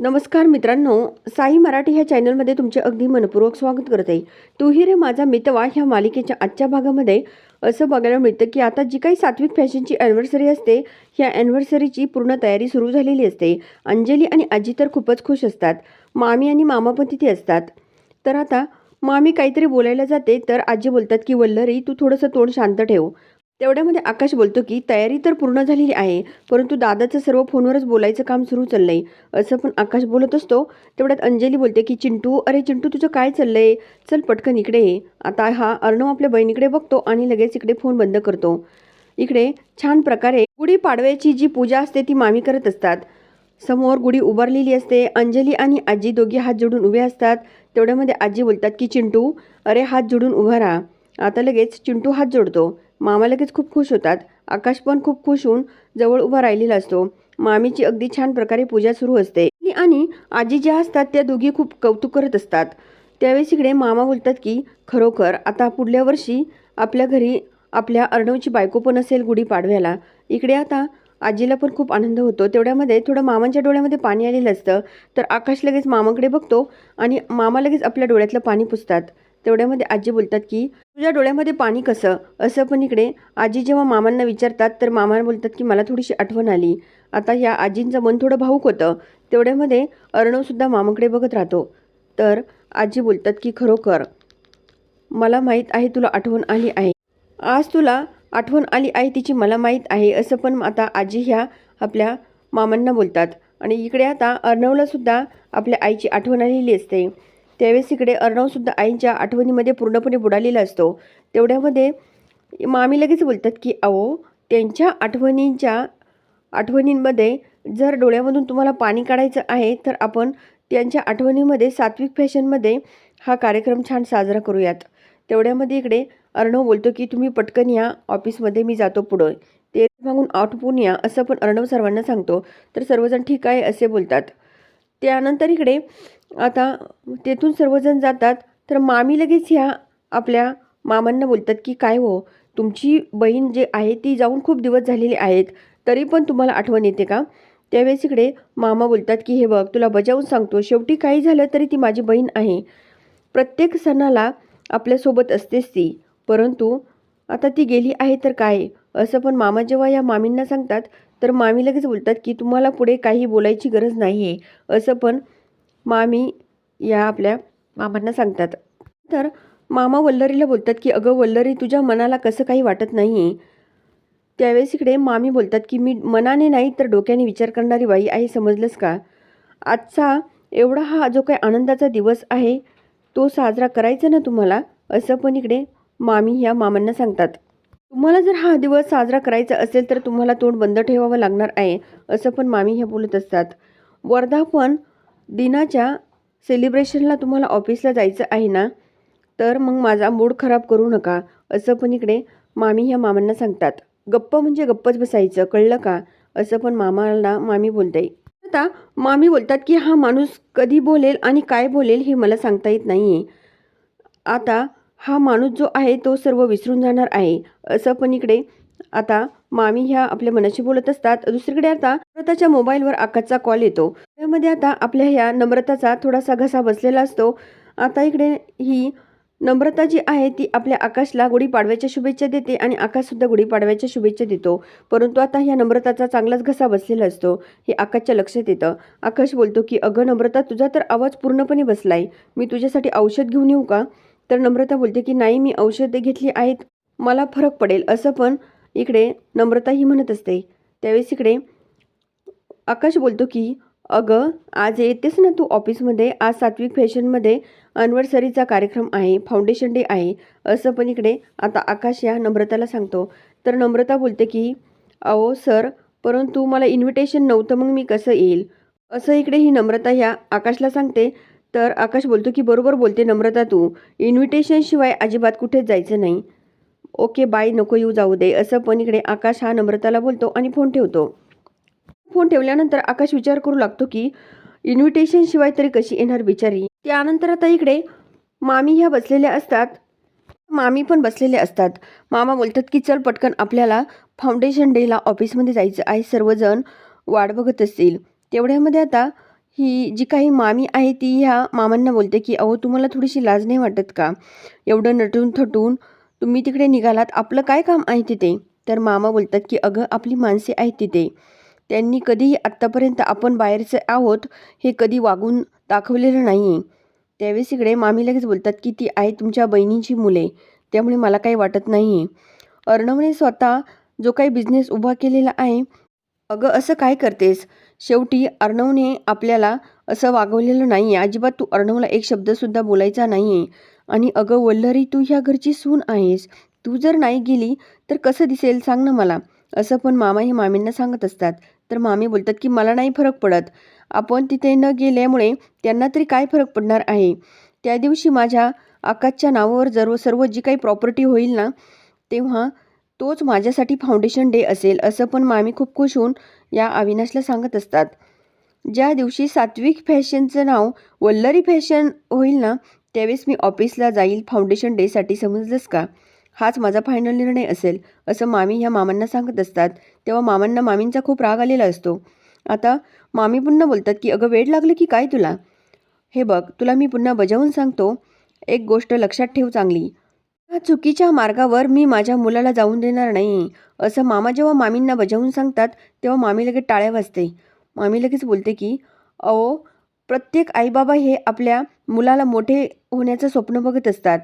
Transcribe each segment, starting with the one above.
नमस्कार मित्रांनो साई मराठी ह्या चॅनलमध्ये तुमचे अगदी मनपूर्वक स्वागत करते. तुही रे माझा मितवा ह्या मालिकेच्या आजच्या भागामध्ये असं बघायला मिळतं की आता जी काही सात्विक फॅशनची ॲनिव्हर्सरी असते ह्या ॲनिव्हर्सरीची पूर्ण तयारी सुरू झालेली असते. अंजली आणि आजी तर खूपच खुश असतात. मामी आणि मामा पण तिथे असतात. तर आता मामी काहीतरी बोलायला जाते तर आजी बोलतात की वल्लरी तू थोडंसं तोंड शांत ठेव. तेवढ्यामध्ये आकाश बोलतो की तयारी तर पूर्ण झालेली आहे परंतु दादाचं सर्व फोनवरच बोलायचं काम सुरू चाललंय. असं पण आकाश बोलत असतो. तेवढ्यात अंजली बोलते की चिंटू अरे चिंटू तुझं काय चाललंय? चल पटकन इकडे ये. आता हा अर्णव आपल्या बहिणीकडे बघतो आणि लगेच इकडे फोन बंद करतो. इकडे छान प्रकारे गुढी पाडव्याची जी पूजा असते ती मामी करत असतात. समोर गुढी उभारलेली असते. अंजली आणि आजी दोघी हात जोडून उभे असतात. तेवढ्यामध्ये आजी बोलतात की चिंटू अरे हात जोडून उभा राहा. आता लगेच चिंटू हात जोडतो. मामा लगेच खूप खुश होतात. आकाश पण खूप खुश होऊन जवळ उभा राहिलेला असतो. मामीची अगदी छान प्रकारे पूजा सुरू असते. आणि आजी ज्या असतात त्या दोघी खूप कौतुक करत असतात. त्यावेळेस इकडे मामा बोलतात की खरोखर आता पुढल्या वर्षी आपल्या घरी आपल्या अर्णवची बायको पण असेल गुढी पाडव्याला. इकडे आता आजीला पण खूप आनंद होतो. तेवढ्यामध्ये थोडं मामांच्या डोळ्यामध्ये पाणी आलेलं असतं. तर आकाश लगेच मामाकडे बघतो आणि मामा लगेच आपल्या डोळ्यातलं पाणी पुसतात. तेवढ्यामध्ये आजी बोलतात की तुझ्या डोळ्यामध्ये पाणी कसं? असं पण इकडे आजी जेव्हा मामांना विचारतात तर मामा बोलतात की मला थोडीशी आठवण आली. आता या आजींचं मन थोडं भाऊक होतं. तेवढ्यामध्ये अर्णवसुद्धा मामाकडे बघत राहतो. तर आजी बोलतात की खरोखर मला माहीत आहे तुला आठवण आली आहे. आज तुला आठवण आली आहे तिची मला माहीत आहे. असं पण आता आजी ह्या आपल्या मामांना बोलतात. आणि इकडे आता अर्णवलासुद्धा आपल्या आईची आठवण आलेली असते. त्यावेळेस इकडे अर्णवसुद्धा आईंच्या आठवणीमध्ये पूर्णपणे बुडालेला असतो. तेवढ्यामध्ये मामी लगेच बोलतात की अहो त्यांच्या आठवणींच्या आठवणींमध्ये जर डोळ्यामधून तुम्हाला पाणी काढायचं आहे तर आपण त्यांच्या आठवणीमध्ये सात्विक फॅशनमध्ये हा कार्यक्रम छान साजरा करूयात. तेवढ्यामध्ये इकडे अर्णव बोलतो की तुम्ही पटकन या ऑफिसमध्ये मी जातो पुढं. ते मागून आटपून या असं पण अर्णव सर्वांना सांगतो. तर सर्वजण ठीक आहे असे बोलतात. त्यानंतर इकडे आता तेथून सर्वजण जातात. तर मामी लगेच ह्या आपल्या मामांना बोलतात की काय हो तुमची बहीण जे आहे ती जाऊन खूप दिवस झालेले आहेत तरी पण तुम्हाला आठवण येते का? त्यावेळेस इकडे मामा बोलतात की हे बघ तुला बजावून सांगतो शेवटी काही झालं तरी ती माझी बहीण आहे. प्रत्येक सणाला आपल्यासोबत असतेच ती परंतु आता ती गेली आहे तर काय? असं पण मामा जेव्हा या मामींना सांगतात तर मामी लगेच बोलतात की तुम्हाला पुढे काही बोलायची गरज नाही आहे असं पण मामी या आपल्या मामांना सांगतात. तर मामा वल्लरीला बोलतात की अगं वल्लरी तुझ्या मनाला कसं काही वाटत नाही आहे त्यावेळेस इकडे मामी बोलतात की मी मनाने नाही तर डोक्याने विचार करणारी बाई आहे समजलंस का? आजचा एवढा हा जो काही आनंदाचा दिवस आहे तो साजरा करायचा ना तुम्हाला? असं पण इकडे मामी ह्या मामांना सांगतात. तुम्हाला जर हा दिवस साजरा करायचा असेल तर तुम्हाला तोंड बंद ठेवावं लागणार आहे असं पण मामी ह्या बोलत असतात. वर्धापन दिनाच्या सेलिब्रेशनला तुम्हाला ऑफिसला जायचं आहे ना? तर मग माझा मूड खराब करू नका असं पण इकडे मामी ह्या मामांना सांगतात. गप्प म्हणजे गप्पच बसायचं कळलं का? असं पण मामाला मामी बोलते आता मामी बोलतात की हा माणूस कधी बोलेल आणि काय बोलेल हे मला सांगता येत नाही आहे आता हा माणूस जो आहे तो सर्व विसरून जाणार आहे. असं पण इकडे आता मामी ह्या आपल्या मनाशी बोलत असतात. दुसरीकडे आता नम्रताच्या मोबाईलवर आकाशचा कॉल येतो. त्यामध्ये आता आपल्या ह्या नम्रताचा थोडासा घसा बसलेला असतो. आता इकडे ही नम्रता जी आहे ती आपल्या आकाशला गुढीपाडव्याच्या शुभेच्छा देते आणि आकाशसुद्धा गुढीपाडव्याच्या शुभेच्छा देतो. परंतु आता ह्या नम्रताचा चांगलाच घसा बसलेला असतो. हे आकाशच्या लक्षात येतं. आकाश बोलतो की अगं नम्रता तुझा तर आवाज पूर्णपणे बसलाय. मी तुझ्यासाठी औषध घेऊन येऊ का? तर नम्रता बोलते की नाही मी औषधे घेतली आहेत. मला फरक पडेल. असं पण इकडे नम्रता ही म्हणत असते. त्यावेळेस इकडे आकाश बोलतो की अगं आज येतेस ना तू ऑफिसमध्ये? आज सात्विक फॅशनमध्ये अनवर्सरीचा कार्यक्रम आहे फाउंडेशन डे आहे. असं पण इकडे आता आकाश या नम्रताला सांगतो. तर नम्रता बोलते की अहो सर परंतु मला इन्व्हिटेशन नव्हतं मग मी कसं येईल? असं इकडे ही नम्रता ह्या आकाशला सांगते. तर आकाश बोलतो की बरोबर बोलते नम्रता तू. इन्व्हिटेशनशिवाय अजिबात कुठेच जायचं नाही. ओके बाय नको येऊ जाऊ दे. असं पण इकडे आकाश हा नम्रताला बोलतो आणि फोन ठेवतो. फोन ठेवल्यानंतर आकाश विचार करू लागतो की इन्व्हिटेशनशिवाय तरी कशी येणार बिचारी? त्यानंतर आता इकडे मामी ह्या बसलेल्या असतात. मामी पण बसलेले असतात. मामा बोलतात की चल पटकन आपल्याला फाउंडेशन डेला ऑफिसमध्ये जायचं आहे. सर्वजण वाट बघत असतील. तेवढ्यामध्ये आता ही जी काही मामी आहे ती ह्या मामांना बोलते की अहो तुम्हाला थोडीशी लाज नाही वाटत का? एवढं नटून थटून तुम्ही तिकडे निघालात. आपलं काय काम आहे तिथे? तर मामा बोलतात की अगं आपली माणसे आहेत तिथे. त्यांनी कधीही आत्तापर्यंत आपण बाहेरचे आहोत हे कधी वागून दाखवलेलं नाही आहे त्यावेळेस इकडे मामी लगेच बोलतात की ती आहे तुमच्या बहिणीची मुले. त्यामुळे मला काही वाटत नाही आहे अर्णवने स्वतः जो काही बिझनेस उभा केलेला आहे अगं असं काय करतेस? शेवटी अर्णवने आपल्याला असं वागवलेलं नाही आहे अजिबात तू अर्णवला एक शब्दसुद्धा बोलायचा नाही आहे आणि अगं वल्लरी तू ह्या घरची सून आहेस. तू जर नाही गेली तर कसं दिसेल सांग ना मला. असं पण मामा हे मामींना सांगत असतात. तर मामी बोलतात की मला नाही फरक पडत. आपण तिथे न गेल्यामुळे त्यांना तरी काय फरक पडणार आहे? त्या दिवशी माझ्या आकाशच्या नावावर जर सर्व जी काही प्रॉपर्टी होईल ना तेव्हा तोच माझ्यासाठी फाउंडेशन डे असेल असं पण मामी खूप खुश होऊन या अविनाशला सांगत असतात. ज्या दिवशी सात्विक फॅशनचं नाव वल्लरी फॅशन होईल ना त्यावेळेस मी ऑफिसला जाईल फाउंडेशन डेसाठी समजलंस का? हाच माझा फायनल निर्णय असेल असं मामी ह्या मामांना सांगत असतात. तेव्हा मामांना मामींचा खूप राग आलेला असतो. आता मामी पुन्हा बोलतात की अगं वेळ लागलं की काय तुला? हे बघ तुला मी पुन्हा बजावून सांगतो. एक गोष्ट लक्षात ठेव चांगली. या चुकीच्या मार्गावर मी माझ्या मुलाला जाऊन देणार नाही. असं मामा जेव्हा मामींना बजावून सांगतात तेव्हा मामी लगेच टाळ्या वाजते. मामी लगेच बोलते की अहो प्रत्येक आईबाबा हे आपल्या मुलाला मोठे होण्याचं स्वप्न बघत असतात.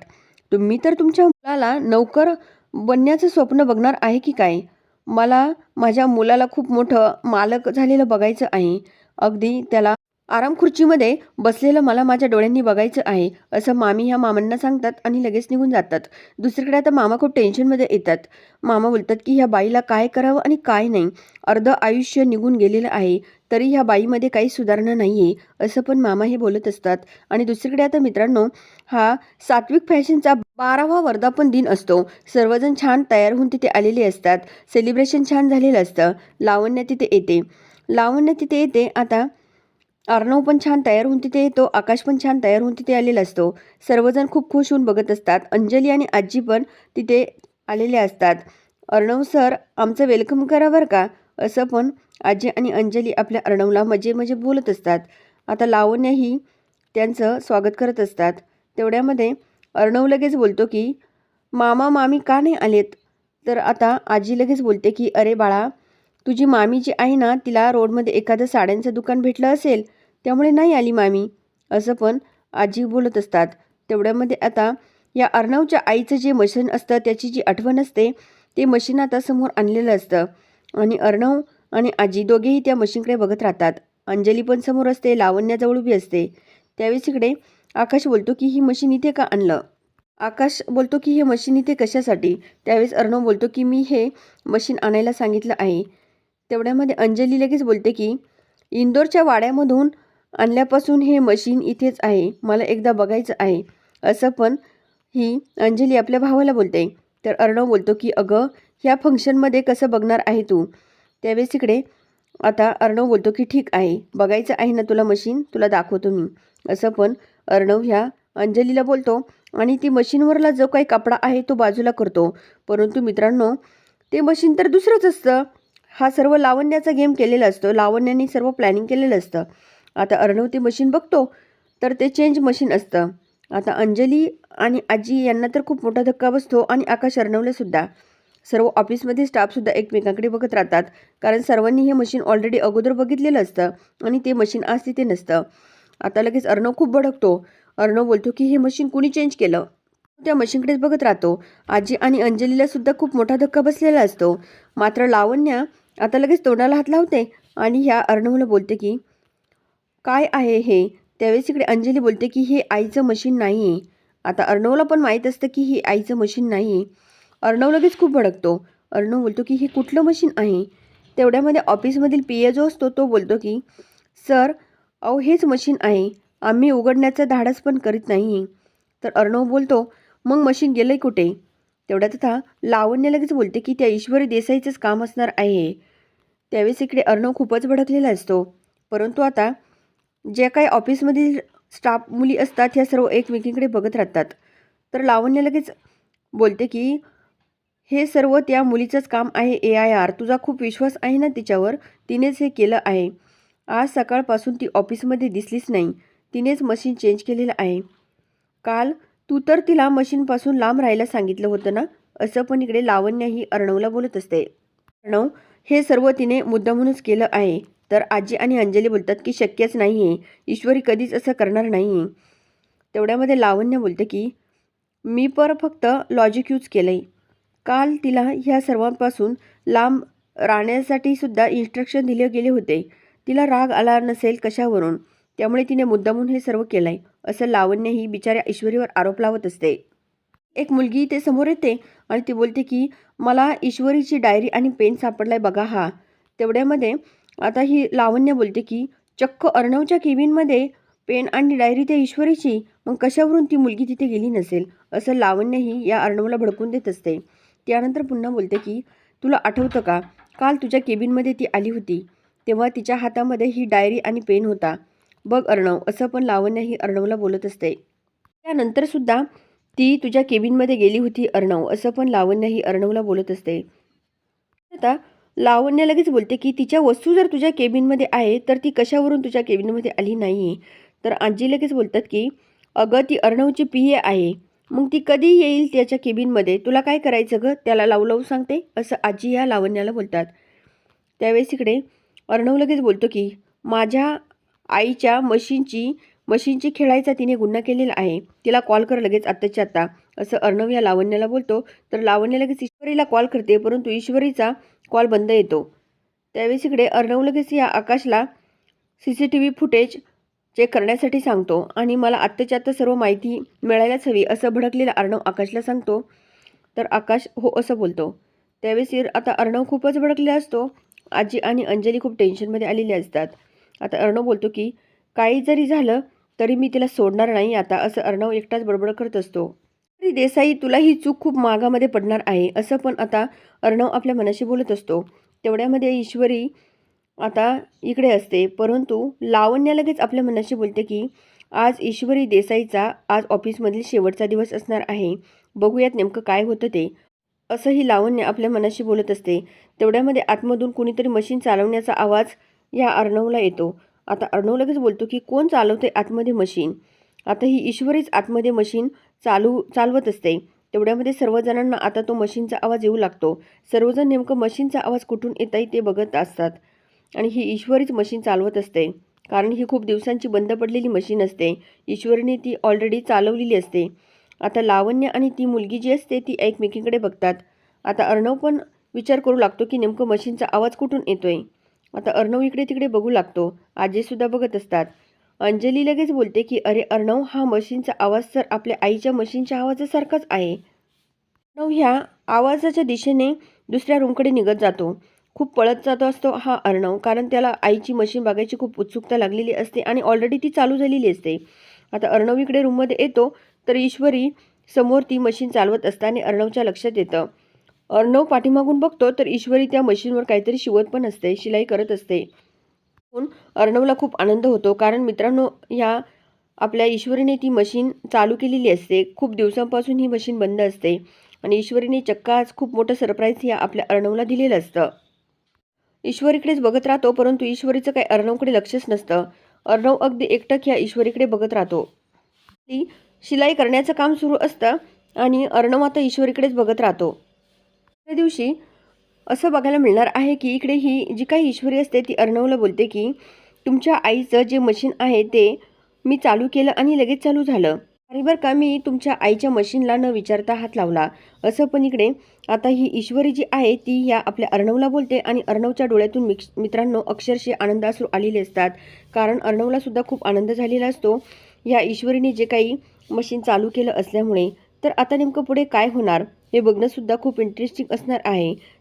तुम्ही तर तुमच्या मुलाला नौकर बनण्याचं स्वप्न बघणार आहे की काय? मला माझ्या मुलाला खूप मोठं मालक झालेलं बघायचं आहे. अगदी त्याला आराम खुर्चीमध्ये बसलेलं मला माझ्या डोळ्यांनी बघायचं आहे असं मामी ह्या मामांना सांगतात आणि लगेच निघून जातात. दुसरीकडे आता मामा खूप टेन्शनमध्ये येतात. मामा बोलतात की ह्या बाईला काय करावं आणि काय नाही? अर्ध आयुष्य निघून गेलेलं आहे तरी ह्या बाईमध्ये काही सुधारणा नाही आहे असं पण मामा हे बोलत असतात. आणि दुसरीकडे आता मित्रांनो हा सात्विक फॅशनचा बारावा वर्धापन दिन असतो. सर्वजण छान तयार होऊन तिथे आलेले असतात. सेलिब्रेशन छान झालेलं असतं. लावण्य तिथे येते. लावण्य तिथे येते. आता अर्णव पण छान तयार होऊन तिथे येतो आकाश पण छान तयार होऊन तिथे आलेला असतो. सर्वजण खूप खुश होऊन बघत असतात. अंजली आणि आजी पण तिथे आलेले असतात. अर्णव सर आमचं वेलकम करा बरं का? असं पण आजी आणि अंजली आपल्या अर्णवला मजे मजे बोलत असतात. आता लावण्याही त्यांचं स्वागत करत असतात. तेवढ्यामध्ये अर्णव लगेच बोलतो की मामा मामी का नाही आलेत? तर आता आजी लगेच बोलते की अरे बाळा तुझी मामी जी आहे ना तिला रोडमध्ये एखादं साड्यांचं दुकान भेटलं असेल त्यामुळे नाही आली मामी. असं पण आजी बोलत असतात. तेवढ्यामध्ये आता या अर्णवच्या आईचं जे मशीन असतं त्याची जी आठवण असते ते मशीन आता समोर आणलेलं असतं. आणि अर्णव आणि आजी दोघेही त्या मशीनकडे बघत राहतात. अंजली पण समोर असते लावण्याजवळ उभी असते. त्यावेळेस इकडे आकाश बोलतो की ही मशीन इथे का आणलं? आकाश बोलतो की हे मशीन इथे कशासाठी? त्यावेळेस अर्णव बोलतो की मी हे मशीन आणायला सांगितलं आहे. तेवढ्यामध्ये अंजली लगेच बोलते की इंदोरच्या वाड्यामधून आणल्यापासून हे मशीन इथेच आहे. मला एकदा बघायचं आहे. असं पण ही अंजली आपल्या भावाला बोलते. तर अर्णव बोलतो की अगं ह्या फंक्शनमध्ये कसं बघणार आहे तू? त्यावेळेस इकडे आता अर्णव बोलतो की ठीक आहे. बघायचं आहे ना तुला मशीन? तुला दाखवतो मी. असं पण अर्णव ह्या अंजलीला बोलतो. आणि ती मशीनवरला जो काही कपडा आहे तो बाजूला करतो. परंतु मित्रांनो ते मशीन तर दुसरंच असतं. हा सर्व लावण्याचा गेम केलेला असतो. लावण्याने सर्व प्लॅनिंग केलेलं असतं. आता अर्णव ते मशीन बघतो तर ते चेंज मशीन असतं. आता अंजली आणि आजी यांना तर खूप मोठा धक्का बसतो आणि आकाश अर्णवलासुद्धा सर्व ऑफिसमध्ये स्टाफसुद्धा एकमेकांकडे बघत राहतात कारण सर्वांनी हे मशीन ऑलरेडी अगोदर बघितलेलं असतं आणि ते मशीन आज तिथे नसतं. आता लगेच अर्णव खूप भडकतो. अर्णव बोलतो की हे मशीन कुणी चेंज केलं? त्या मशीनकडेच बघत राहतो. आजी आणि अंजलीला सुद्धा खूप मोठा धक्का बसलेला असतो. मात्र लावण्या आता लगेच तोंडाला हात लावते आणि ह्या अर्णवला बोलते की काय आहे हे? त्यावेळेस इकडे अंजली बोलते की हे आईचं मशीन नाही आहे आता अर्णवला पण माहीत असतं की हे आईचं मशीन नाही आहे अर्णव लगेच खूप भडकतो. अर्णव बोलतो की हे कुठलं मशीन आहे? तेवढ्यामध्ये ऑफिसमधील पी जो असतो तो बोलतो की सर अहो हेच मशीन आहे. आम्ही उघडण्याचं धाडस पण करीत नाही तर अर्णव बोलतो मग मशीन गेलं आहे कुठे? तेवढ्यात आता लावण्य लगेच बोलते की त्या ईश्वरी देसाईचंच काम असणार आहे. त्यावेळेस इकडे अर्णव खूपच भडकलेला असतो. परंतु आता ज्या काही ऑफिसमधील स्टाफ मुली असतात ह्या सर्व एकमेकींकडे बघत राहतात. तर लावण्य लगेच बोलते की हे सर्व त्या मुलीचंच काम आहे ए आय आर तुझा खूप विश्वास आहे ना तिच्यावर? तिनेच हे केलं आहे. आज सकाळपासून ती ऑफिसमध्ये दिसलीच नाही. तिनेच मशीन चेंज केलेलं आहे. काल तू तर तिला मशीनपासून लांब राहायला सांगितलं होतं ना? असं पण इकडे लावण्यही अर्णवला बोलत असते. अर्णव हे सर्व तिने मुद्दामूनच केलं आहे. तर आजी आणि अंजली बोलतात की शक्यच नाही आहे ईश्वरी कधीच असं करणार नाही आहे तेवढ्यामध्ये लावण्य बोलते की मी पर फक्त लॉजिक यूज केलं आहे काल तिला ह्या सर्वांपासून लांब राहण्यासाठी सुद्धा इन्स्ट्रक्शन दिले गेले होते. तिला राग आला नसेल कशावरून? त्यामुळे तिने मुद्दामून हे सर्व केलं आहे असं लावण्य ही बिचाऱ्या ईश्वरीवर आरोप लावत असते. एक मुलगी ते समोर येते आणि ती बोलते की मला ईश्वरीची डायरी आणि पेन सापडलाय बघा हा. तेवढ्यामध्ये आता ही लावण्य बोलते की चक्क अर्णवच्या केबिनमध्ये पेन आणि डायरी त्या ईश्वरीची मग कशावरून ती मुलगी तिथे गेली नसेल? असं लावण्यही या अर्णवला भडकून देत असते. त्यानंतर पुन्हा बोलते की तुला आठवतं का काल तुझ्या केबिनमध्ये ती आली होती. तेव्हा तिच्या हातामध्ये ही डायरी आणि पेन होता. बघ अर्णव असं पण लावण्य ही अर्णवला बोलत असते. त्यानंतरसुद्धा ती तुझ्या केबिनमध्ये गेली होती अर्णव असं पण लावण्य ही अर्णवला बोलत असते. आता लावण्य लगेच बोलते की तिच्या वस्तू जर तुझ्या केबिनमध्ये आहे तर ती कशावरून तुझ्या केबिनमध्ये आली नाही? तर आजी लगेच बोलतात की अगं ती अर्णवची पी ए आहे. मग ती कधी येईल त्याच्या केबिनमध्ये? तुला काय करायचं गं? त्याला लावू लावू सांगते. असं आजी या लावण्याला बोलतात. त्यावेळेस इकडे अर्णव लगेच बोलतो की माझ्या आईच्या मशीनची मशीनची खेळायचा तिने गुन्हा केलेला आहे. तिला कॉल कर लगेच आत्ताच्या आत्ता. असं अर्णव या लावण्याला बोलतो. तर लावण्या लगेच ईश्वरीला कॉल करते परंतु ईश्वरीचा कॉल बंद येतो. त्यावेळेस इकडे अर्णव लगेच या आकाशला C C T V footage check करण्यासाठी सांगतो आणि मला आत्ताच्या आत्ता सर्व माहिती मिळायलाच हवी असं भडकलेला अर्णव आकाशला सांगतो. तर आकाश हो असं बोलतो. त्यावेळेस आता अर्णव खूपच भडकलेला असतो. आजी आणि अंजली खूप टेन्शनमध्ये आलेले असतात. आता अर्णव बोलतो की काही जरी झालं तरी मी तिला सोडणार नाही आता असं अर्णव एकटाच बडबड करत असतो. तरी देसाई तुला ही चूक खूप मागामध्ये पडणार आहे असं पण आता अर्णव आपल्या मनाशी बोलत असतो. तेवढ्यामध्ये ईश्वरी आता इकडे असते परंतु लावण्या लगेच आपल्या मनाशी बोलते की आज ईश्वरी देसाईचा आज ऑफिसमधील शेवटचा दिवस असणार आहे बघूयात नेमकं काय होतं ते. असंही लावण्य आपल्या मनाशी बोलत असते. तेवढ्यामध्ये आतमधून कुणीतरी मशीन चालवण्याचा आवाज या अर्णवला येतो. आता अर्णव लगेच बोलतो की कोण चालवते आतमध्ये मशीन? आता ही ईश्वरीच आतमध्ये मशीन चालू चालवत असते. तेवढ्यामध्ये सर्वजणांना आता तो मशीनचा आवाज येऊ लागतो. सर्वजण नेमकं मशीनचा आवाज कुठून येत आहे ते बघत असतात. आणि ही ईश्वरीच मशीन चालवत असते. कारण ही खूप दिवसांची बंद पडलेली मशीन असते. ईश्वरीने ती ऑलरेडी चालवलेली असते. आता लावण्य आणि ती मुलगी जी असते ती एकमेकींकडे बघतात. आता अर्णव पण विचार करू लागतो की नेमकं मशीनचा आवाज कुठून येतोय? आता अर्णव इकडे तिकडे बघू लागतो. आजीसुद्धा बघत असतात. अंजली लगेच बोलते की अरे अर्णव हा मशीनचा आवाज तर आपल्या आईच्या मशीनच्या आवाजासारखाच आहे. अर्णव ह्या आवाजाच्या दिशेने दुसऱ्या रूमकडे निघत जातो. खूप पळत जातो असतो हा अर्णव कारण त्याला आईची मशीन बघायची खूप उत्सुकता लागलेली असते आणि ऑलरेडी ती चालू झालेली असते. आता अर्णव इकडे रूममध्ये येतो तर ईश्वरी समोर ती मशीन चालवत असताना अर्णवच्या लक्षात येतं. अर्णव पाठीमागून बघतो तर ईश्वरी त्या मशीनवर काहीतरी शिवत पण असते शिलाई करत असते. अर्णवला खूप आनंद होतो. कारण मित्रांनो ह्या आपल्या ईश्वरीने ती मशीन चालू केलेली असते. खूप दिवसांपासून ही मशीन बंद असते. आणि ईश्वरीने चक्क आज खूप मोठं सरप्राईज या आपल्या अर्णवला दिलेलं असतं. ईश्वरीकडेच बघत राहतो परंतु ईश्वरीचं काही अर्णवकडे लक्षच नसतं. अर्णव अगदी एकटक ह्या ईश्वरीकडे बघत राहतो. ती शिलाई करण्याचं काम सुरू असतं आणि अर्णव आता ईश्वरीकडेच बघत राहतो. त्या दिवशी असं बघायला मिळणार आहे की इकडे ही जी काही ईश्वरी असते ती अर्णवला बोलते की तुमच्या आईचं जे मशीन आहे ते मी चालू केलं आणि लगेच चालू झालं. अरे बरं का मी तुमच्या आईच्या मशीनला न विचारता हात लावला. असं पण इकडे आता ही ईश्वरी जी आहे ती या आपल्या अर्णवला बोलते आणि अर्णवच्या डोळ्यातून मिक्स मित्रांनो अक्षरशः आनंदाश्रू आलेले असतात. कारण अर्णवला सुद्धा खूप आनंद झालेला असतो. या ईश्वरीने जे काही मशीन चालू केलं असल्यामुळे. तर आता नेमकं पुढे काय होणार हे बघणंसुद्धा खूप इंटरेस्टिंग असणार आहे.